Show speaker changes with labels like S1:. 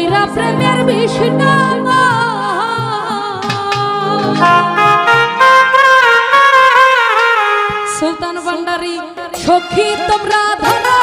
S1: ওই যাইরা প্রেমের বিষ্ণা সুলতান ভান্ডারি সখী তোমরা ধরো ধরো।